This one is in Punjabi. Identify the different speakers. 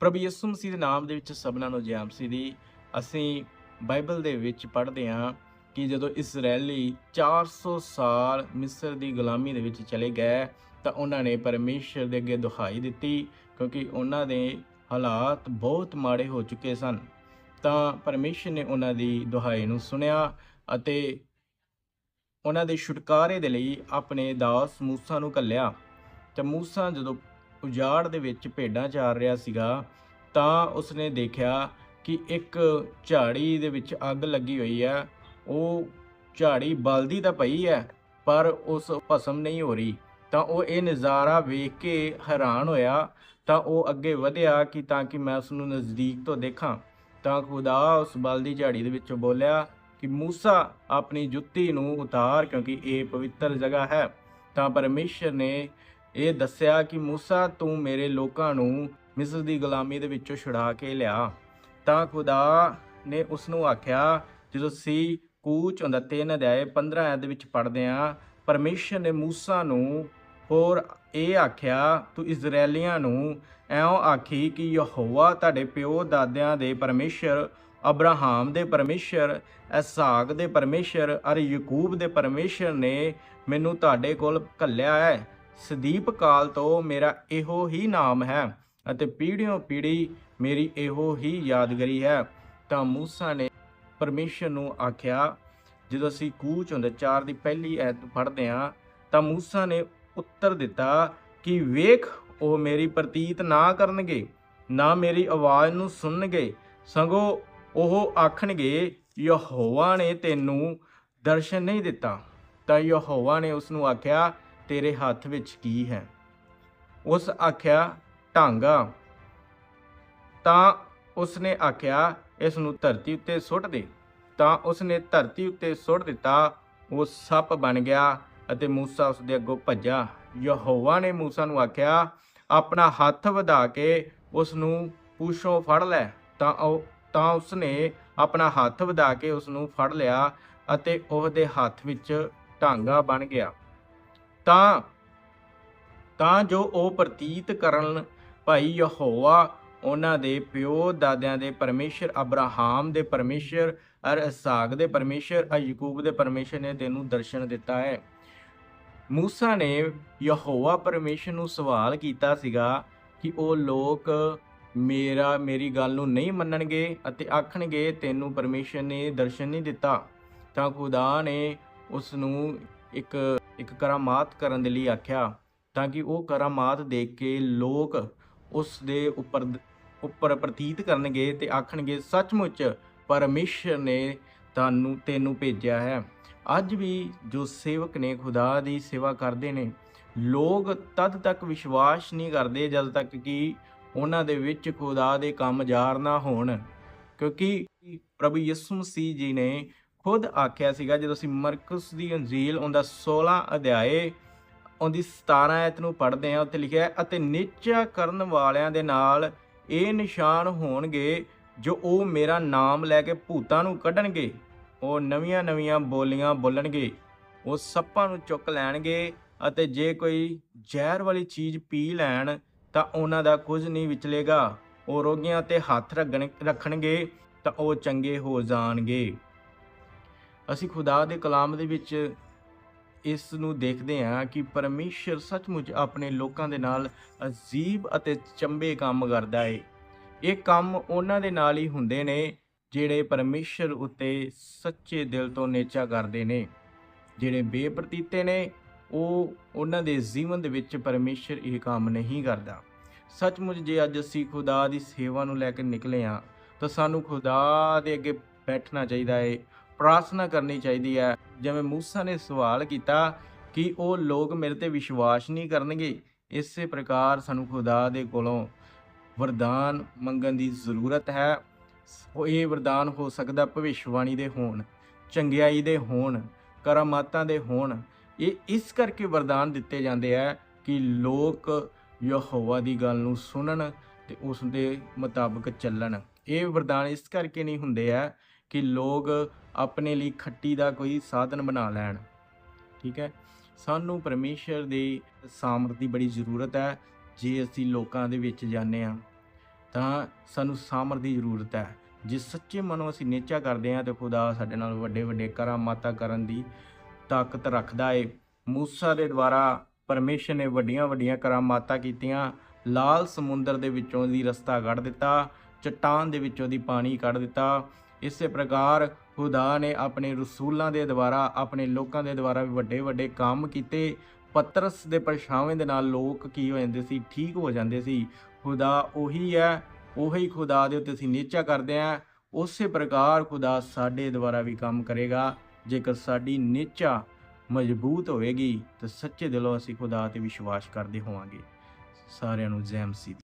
Speaker 1: ਪ੍ਰਭੂ ਯਿਸੂ ਮਸੀਹ ਦੇ ਨਾਮ ਦੇ ਵਿੱਚ ਸਭਨਾਂ ਨੂੰ ਜੈ ਮਸੀਹ ਦੀ। ਅਸੀਂ ਬਾਈਬਲ ਦੇ ਵਿੱਚ ਪੜ੍ਹਦੇ ਹਾਂ ਕਿ ਜਦੋਂ ਇਸرائیਲੀ 400 ਸਾਲ ਮਿਸਰ ਦੀ ਗੁਲਾਮੀ ਦੇ ਵਿੱਚ ਚਲੇ ਗਏ, ਤਾਂ ਉਹਨਾਂ ਨੇ ਪਰਮੇਸ਼ਰ ਦੇ ਅੱਗੇ ਦੁਹਾਈ ਦਿੱਤੀ, ਕਿਉਂਕਿ ਉਹਨਾਂ ਦੇ ਹਾਲਾਤ ਬਹੁਤ ਮਾੜੇ ਹੋ ਚੁੱਕੇ ਸਨ। ਤਾਂ ਪਰਮੇਸ਼ਰ ਨੇ ਉਹਨਾਂ ਦੀ ਦੁਹਾਈ ਨੂੰ ਸੁਣਿਆ ਅਤੇ ਉਹਨਾਂ ਦੇ ਛੁਟਕਾਰੇ ਦੇ ਲਈ ਆਪਣੇ ਦਾਸ ਮੂਸਾ ਨੂੰ ਕੱਲਿਆ ਤੇ ਮੂਸਾ ਜਦੋਂ ਉਜਾੜ ਦੇ ਵਿੱਚ ਭੇਡਾਂ ਚਾਰ ਰਿਹਾ ਸੀਗਾ, ਤਾਂ ਉਸਨੇ ਦੇਖਿਆ ਕਿ ਇੱਕ ਝਾੜੀ ਦੇ ਵਿੱਚ ਅੱਗ ਲੱਗੀ ਹੋਈ ਹੈ। ਉਹ ਝਾੜੀ ਬਲਦੀ ਤਾਂ ਪਈ ਹੈ, ਪਰ ਉਸ ਭਸਮ ਨਹੀਂ ਹੋ ਰਹੀ। ਤਾਂ ਉਹ ਇਹ ਨਜ਼ਾਰਾ ਵੇਖ ਕੇ ਹੈਰਾਨ ਹੋਇਆ। ਤਾਂ ਉਹ ਅੱਗੇ ਵਧਿਆ ਕਿ ਤਾਂ ਕਿ ਮੈਂ ਉਸ ਨੂੰ ਨਜ਼ਦੀਕ ਤੋਂ ਦੇਖਾਂ। ਤਾਂ ਖੁਦਾ ਉਸ ਬਲਦੀ ਝਾੜੀ ਦੇ ਵਿੱਚੋਂ ਬੋਲਿਆ ਕਿ ਮੂਸਾ ਆਪਣੀ ਜੁੱਤੀ ਨੂੰ ਉਤਾਰ ਕਿਉਂਕਿ ਇਹ ਪਵਿੱਤਰ ਜਗ੍ਹਾ ਹੈ। ਤਾਂ ਪਰਮੇਸ਼ਰ ਨੇ ਇਹ ਦੱਸਿਆ ਕਿ ਮੂਸਾ, ਤੂੰ ਮੇਰੇ ਲੋਕਾਂ ਨੂੰ ਮਿਸਰ ਦੀ ਗੁਲਾਮੀ ਦੇ ਵਿੱਚੋਂ ਛੁਡਾ ਕੇ ਲਿਆ। ਤਾਂ ਖੁਦਾ ਨੇ ਉਸ ਨੂੰ ਆਖਿਆ, ਜਦੋਂ ਸੀ ਕੂਚ ਹੁੰਦਾ 3 ਅਧਿਆਏ 15 ਆਇਤ ਦੇ ਵਿੱਚ ਪੜ੍ਹਦੇ ਆ, ਪਰਮੇਸ਼ਰ ਨੇ ਮੂਸਾ ਨੂੰ ਹੋਰ ਇਹ ਆਖਿਆ, ਤੂੰ ਇਜ਼ਰਾਈਲੀਆਂ ਨੂੰ ਐਉਂ ਆਖੀ ਕਿ ਯਹੋਵਾ ਤੁਹਾਡੇ ਪਿਓ ਦਾਦਿਆਂ ਦੇ ਪਰਮੇਸ਼ਰ, ਅਬਰਾਹਾਮ ਦੇ ਪਰਮੇਸ਼ਰ, ਇਸਾਕ ਦੇ ਪਰਮੇਸ਼ਰ, ਅਰ ਯਾਕੂਬ ਦੇ ਪਰਮੇਸ਼ਰ ਨੇ ਮੈਨੂੰ ਤੁਹਾਡੇ ਕੋਲ ਘੱਲਿਆ ਹੈ। ਸਦੀਪ ਕਾਲ ਤੋਂ ਮੇਰਾ ਇਹੋ ਹੀ ਨਾਮ ਹੈ ਅਤੇ ਪੀੜ੍ਹੀਓਂ ਪੀੜ੍ਹੀ ਮੇਰੀ ਇਹੋ ਹੀ ਯਾਦਗਰੀ ਹੈ। ਤਾਂ ਮੂਸਾ ਨੇ ਪਰਮੇਸ਼ਰ ਨੂੰ ਆਖਿਆ, ਜਦੋਂ ਅਸੀਂ ਕੂਚ ਹੁੰਦੇ ਚਾਰ ਦੀ ਪਹਿਲੀ ਐਤ ਪੜ੍ਹਦੇ ਹਾਂ, ਤਾਂ ਮੂਸਾ ਨੇ ਉੱਤਰ ਦਿੱਤਾ ਕਿ ਵੇਖ, ਉਹ ਮੇਰੀ ਪ੍ਰਤੀਤ ਨਾ ਕਰਨਗੇ, ਨਾ ਮੇਰੀ ਆਵਾਜ਼ ਨੂੰ ਸੁਣਨਗੇ, ਸਗੋਂ ਉਹ ਆਖਣਗੇ, ਯਹੋਵਾ ਨੇ ਤੈਨੂੰ ਦਰਸ਼ਨ ਨਹੀਂ ਦਿੱਤਾ। ਤਾਂ ਯਹੋਵਾ ਨੇ ਉਸ ਨੂੰ ਆਖਿਆ ਤੇਰੇ ਹੱਥ ਵਿੱਚ ਕੀ ਹੈ? ਉਸ ਆਖਿਆ, ਢਾਂਗਾ। ਤਾਂ ਉਸਨੇ ਆਖਿਆ, ਇਸ ਨੂੰ ਧਰਤੀ ਉੱਤੇ ਸੁੱਟ ਦੇ। ਤਾਂ ਉਸਨੇ ਧਰਤੀ ਉੱਤੇ ਸੁੱਟ ਦਿੱਤਾ, ਉਹ ਸੱਪ ਬਣ ਗਿਆ ਅਤੇ ਮੂਸਾ ਉਸ ਦੇ ਅੱਗੋਂ ਭੱਜਾ ਯਹੋਵਾ ਨੇ ਮੂਸਾ ਨੂੰ ਆਖਿਆ, ਆਪਣਾ ਹੱਥ ਵਧਾ ਕੇ ਉਸ ਨੂੰ ਪੂਛੋਂ ਫੜ ਲੈ। ਤਾਂ ਉਹ, ਤਾਂ ਉਸਨੇ ਆਪਣਾ ਹੱਥ ਵਧਾ ਕੇ ਉਸ ਨੂੰ ਫੜ ਲਿਆ ਅਤੇ ਉਹਦੇ ਹੱਥ ਵਿੱਚ ਢਾਂਗਾ ਬਣ ਗਿਆ। ਤਾਂ ਤਾਂ ਜੋ ਉਹ ਪ੍ਰਤੀਤ ਕਰਨ, ਭਾਈ ਯਹੋਵਾ ਉਹਨਾਂ ਦੇ ਪਿਓ, ਦਾਦਿਆਂ ਦੇ ਪਰਮੇਸ਼ਰ, ਅਬਰਾਹਾਮ ਦੇ ਪਰਮੇਸ਼ਰ, ਅਰ ਇਸਾਕ ਦੇ ਪਰਮੇਸ਼ਰ, ਅਰ ਯਾਕੂਬ ਦੇ ਪਰਮੇਸ਼ਰ ਨੇ ਤੈਨੂੰ ਦਰਸ਼ਨ ਦਿੱਤਾ ਹੈ। ਮੂਸਾ ਨੇ ਯਹੋਵਾ ਪਰਮੇਸ਼ਰ ਨੂੰ ਸਵਾਲ ਕੀਤਾ ਸੀਗਾ ਕਿ ਉਹ ਲੋਕ ਮੇਰਾ, ਮੇਰੀ ਗੱਲ ਨੂੰ ਨਹੀਂ ਮੰਨਣਗੇ ਅਤੇ ਆਖਣਗੇ, ਤੈਨੂੰ ਪਰਮੇਸ਼ਰ ਨੇ ਦਰਸ਼ਨ ਨਹੀਂ ਦਿੱਤਾ। ਤਾਂ ਖੁਦਾ ਨੇ ਉਸ ਨੂੰ ਇੱਕ ਇੱਕ ਕਰਾਮਾਤ ਕਰਨ ਦੇ ਲਈ ਆਖਿਆ ਤਾਂ ਕਿ ਉਹ ਕਰਾਮਾਤ ਦੇਖ ਕੇ ਲੋਕ ਉਸ ਦੇ ਉੱਪਰ ਉੱਪਰ ਪ੍ਰਤੀਤ ਕਰਨਗੇ ਤੇ ਆਖਣਗੇ, ਸੱਚਮੁੱਚ ਪਰਮੇਸ਼ਰ ਨੇ ਤੁਹਾਨੂੰ, ਤੈਨੂੰ ਭੇਜਿਆ ਹੈ। ਅੱਜ ਵੀ ਜੋ ਸੇਵਕ ਨੇ ਖੁਦਾ ਦੀ ਸੇਵਾ ਕਰਦੇ ਨੇ, ਲੋਕ ਤਦ ਤੱਕ ਵਿਸ਼ਵਾਸ ਨਹੀਂ ਕਰਦੇ ਜਦ ਤੱਕ ਕਿ ਉਹਨਾਂ ਦੇ ਵਿੱਚ ਖੁਦਾ ਦੇ ਕੰਮ ਜ਼ਾਰ ਨਾ ਹੋਣ। ਕਿਉਂਕਿ ਪ੍ਰਭੂ ਯਿਸੂ ਮਸੀਹ ਜੀ ਨੇ ਖੁਦ ਆਖਿਆ ਸੀਗਾ, ਜਦੋਂ ਅਸੀਂ ਮਰਕਸ ਦੀ ਅੰਜੀਲ ਉਹਦਾ 16 ਅਧਿਆਏ, ਉਹਦੀ 17 ਐਤ ਨੂੰ ਪੜ੍ਹਦੇ ਹਾਂ, ਉੱਥੇ ਲਿਖਿਆ ਅਤੇ ਨਿਚਾ ਕਰਨ ਵਾਲਿਆਂ ਦੇ ਨਾਲ ਇਹ ਨਿਸ਼ਾਨ ਹੋਣਗੇ, ਜੋ ਉਹ ਮੇਰਾ ਨਾਮ ਲੈ ਕੇ ਭੂਤਾਂ ਨੂੰ ਕੱਢਣਗੇ। ਉਹ ਨਵੀਆਂ-ਨਵੀਆਂ ਬੋਲੀਆਂ ਬੋਲਣਗੇ, ਉਹ ਸੱਪਾਂ ਨੂੰ ਚੁੱਕ ਲੈਣਗੇ, ਅਤੇ ਜੇ ਕੋਈ ਜ਼ਹਿਰ ਵਾਲੀ ਚੀਜ਼ ਪੀ ਲੈਣ, ਤਾਂ ਉਹਨਾਂ ਦਾ ਕੁਝ ਨਹੀਂ ਵਿਚਲੇਗਾ। ਉਹ ਰੋਗੀਆਂ ਤੇ ਹੱਥ ਰੱਖਣ ਰੱਖਣਗੇ, ਤਾਂ ਉਹ ਚੰਗੇ ਹੋ ਜਾਣਗੇ। ਅਸੀਂ ਖੁਦਾ ਦੇ ਕਲਾਮ ਦੇ ਵਿੱਚ ਇਸ ਨੂੰ ਦੇਖਦੇ ਹਾਂ ਕਿ ਪਰਮੇਸ਼ਰ ਸੱਚਮੁੱਚ ਆਪਣੇ ਲੋਕਾਂ ਦੇ ਨਾਲ ਅਜੀਬ ਅਤੇ ਚੰਬੇ ਕੰਮ ਕਰਦਾ ਹੈ ਇਹ ਕੰਮ ਉਹਨਾਂ ਦੇ ਨਾਲ ਹੀ ਹੁੰਦੇ ਨੇ ਜਿਹੜੇ ਪਰਮੇਸ਼ਰ ਉੱਤੇ ਸੱਚੇ ਦਿਲ ਤੋਂ ਨੇਚਾ ਕਰਦੇ ਨੇ। ਜਿਹੜੇ ਬੇਪਰਤੀਤੇ ਨੇ, ਉਹ ਉਹਨਾਂ ਦੇ ਜੀਵਨ ਦੇ ਵਿੱਚ ਪਰਮੇਸ਼ਰ ਇਹ ਕੰਮ ਨਹੀਂ ਕਰਦਾ। ਸੱਚਮੁੱਚ ਜੇ ਅੱਜ ਅਸੀਂ ਖੁਦਾ ਦੀ ਸੇਵਾ ਨੂੰ ਲੈ ਕੇ ਨਿਕਲੇ ਹਾਂ, ਤਾਂ ਸਾਨੂੰ ਖੁਦਾ ਦੇ ਅੱਗੇ ਬੈਠਣਾ ਚਾਹੀਦਾ ਹੈ ਪ੍ਰਾਰਥਨਾ ਕਰਨੀ ਚਾਹੀਦੀ ਹੈ। ਜਿਵੇਂ ਮੂਸਾ ਨੇ ਸਵਾਲ ਕੀਤਾ ਕਿ ਉਹ ਲੋਕ ਮੇਰੇ ਤੇ ਵਿਸ਼ਵਾਸ ਨਹੀਂ ਕਰਨਗੇ, ਇਸੇ ਪ੍ਰਕਾਰ ਸਾਨੂੰ ਖੁਦਾ ਦੇ ਕੋਲੋਂ ਵਰਦਾਨ ਮੰਗਣ ਦੀ ਜ਼ਰੂਰਤ ਹੈ। ਉਹ ਇਹ ਵਰਦਾਨ ਹੋ ਸਕਦਾ ਭਵਿੱਖਬਾਣੀ ਦੇ ਹੋਣ, ਚੰਗਿਆਈ ਦੇ ਹੋਣ, ਕਰਾਮਾਤਾਂ ਦੇ ਹੋਣ। ਇਹ ਇਸ ਕਰਕੇ ਵਰਦਾਨ ਦਿੱਤੇ ਜਾਂਦੇ ਆ ਕਿ ਲੋਕ ਯਹੋਵਾ ਦੀ ਗੱਲ ਨੂੰ ਸੁਣਨ ਤੇ ਉਸ ਦੇ ਮੁਤਾਬਕ ਚੱਲਣ। ਇਹ ਵਰਦਾਨ ਇਸ ਕਰਕੇ ਨਹੀਂ ਹੁੰਦੇ ਆ ਕਿ ਲੋਕ ਆਪਣੇ ਲਈ ਖੱਟੀ ਦਾ ਕੋਈ ਸਾਧਨ ਬਣਾ ਲੈਣ। ਠੀਕ ਹੈ? ਸਾਨੂੰ ਪਰਮੇਸ਼ਰ ਦੀ ਸਾਮਰਥ ਦੀ ਬੜੀ ਜ਼ਰੂਰਤ ਹੈ, ਜੇ ਅਸੀਂ ਲੋਕਾਂ ਦੇ ਵਿੱਚ ਜਾਂਦੇ ਹਾਂ, ਤਾਂ ਸਾਨੂੰ ਸਾਮਰ ਦੀ ਜ਼ਰੂਰਤ ਹੈ। ਜੇ ਸੱਚੇ ਮਨੋਂ ਅਸੀਂ ਨੇਚਾ ਕਰਦੇ ਹਾਂ, ਤੇ ਖੁਦਾ ਸਾਡੇ ਨਾਲ ਵੱਡੇ ਵੱਡੇ ਕਰਾਮਾਤਾਂ ਕਰਨ ਦੀ ਤਾਕਤ ਰੱਖਦਾ ਏ। ਮੂਸਾ ਦੇ ਦੁਆਰਾ ਪਰਮੇਸ਼ਰ ਨੇ ਵੱਡੀਆਂ ਵੱਡੀਆਂ ਕਰਾਮਾਤਾਂ ਕੀਤੀਆਂ। ਲਾਲ ਸਮੁੰਦਰ ਦੇ ਵਿੱਚੋਂ ਦੀ ਰਸਤਾ ਕੱਢ ਦਿੱਤਾ, ਚਟਾਨ ਦੇ ਵਿੱਚੋਂ ਦੀ ਪਾਣੀ ਕੱਢ ਦਿੱਤਾ। ਇਸੇ ਪ੍ਰਕਾਰ ਖੁਦਾ ਨੇ ਆਪਣੇ ਰਸੂਲਾਂ ਦੇ ਦੁਆਰਾ, ਆਪਣੇ ਲੋਕਾਂ ਦੇ ਦੁਆਰਾ ਵੀ ਵੱਡੇ ਵੱਡੇ ਕੰਮ ਕੀਤੇ। ਪਤਰਸ ਦੇ ਪਰਛਾਵੇਂ ਦੇ ਨਾਲ ਲੋਕ ਕੀ ਹੋ ਜਾਂਦੇ ਸੀ? ਠੀਕ ਹੋ ਜਾਂਦੇ ਸੀ। ਖੁਦਾ ਉਹੀ ਹੈ, ਉਹੀ ਖੁਦਾ ਦੇ ਉੱਤੇ ਅਸੀਂ ਨੀਚਾ ਕਰਦੇ ਹਾਂ। ਉਸੇ ਪ੍ਰਕਾਰ ਖੁਦਾ ਸਾਡੇ ਦੁਆਰਾ ਵੀ ਕੰਮ ਕਰੇਗਾ। ਜੇਕਰ ਸਾਡੀ ਨੀਚਾ ਮਜ਼ਬੂਤ ਹੋਵੇਗੀ, ਤਾਂ ਸੱਚੇ ਦਿਲੋਂ ਅਸੀਂ ਖੁਦਾ ਤੇ ਵਿਸ਼ਵਾਸ ਕਰਦੇ ਹੋਵਾਂਗੇ। ਸਾਰਿਆਂ ਨੂੰ ਜੈ ਮਸੀਹ